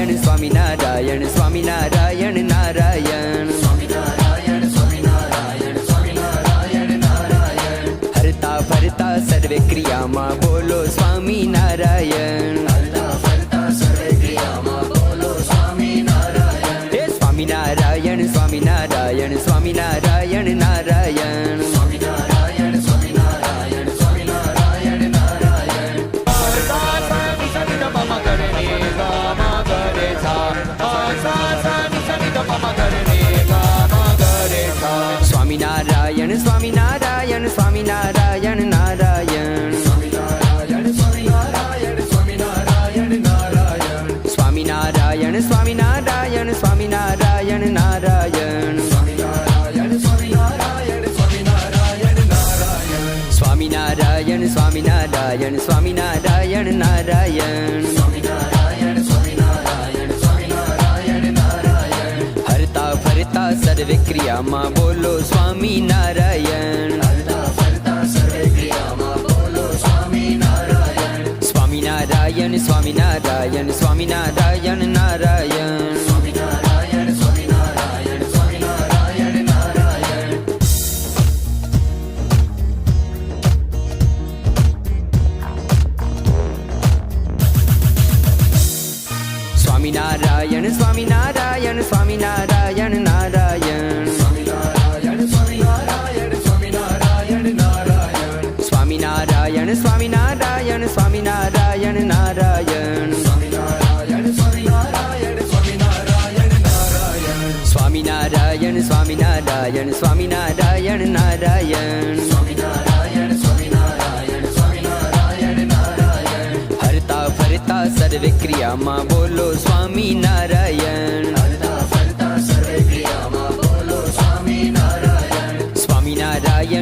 નારાયણ સ્વામી નારાયણ. સ્વામી નારાયણ. નારાયણ ફરતા સર્વે ક્રિયામાં બોલો સ્વામી નારાયણ સ્વામી નારાયણ સ્વામી નારાયણ સ્વામી નારાયણ. નારાયણ નારાયણ, સ્વામી નારાયણ નારાયણ. હરતા ફરતા સર્વે ક્રિયામાં બોલો સ્વામી નારાયણ. સ્વામી નારાયણ સ્વામી નારાયણ સ્વામી નારાયણ નારાયણ સ્વામી નારાયણ નારાયણ સ્વામી નારાયણ સ્વામી નારાયણ સ્વામી નારાયણ નારાયણ સ્વામી નારાયણ સ્વામી નારાયણ સ્વામી નારાયણ નારાયણ સ્વામી નારાયણ સ્વામી નારાયણ સ્વામી નારાયણ નારાયણ સ્વામી નારાયણ સ્વામી નારાયણ સ્વામી બોલો સ્વામી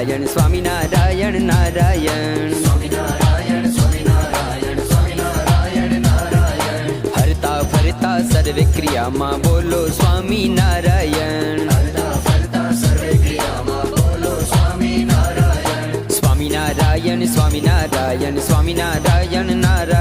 સ્વામિનારાયણ સ્વામી નારાયણ હરતા ફરતા સર્વે ક્રિયામાં બોલો સ્વામિનારાયણ સ્વામિનારાયણ સ્વામિનારાયણ સ્વામિનારાયણ નારાયણ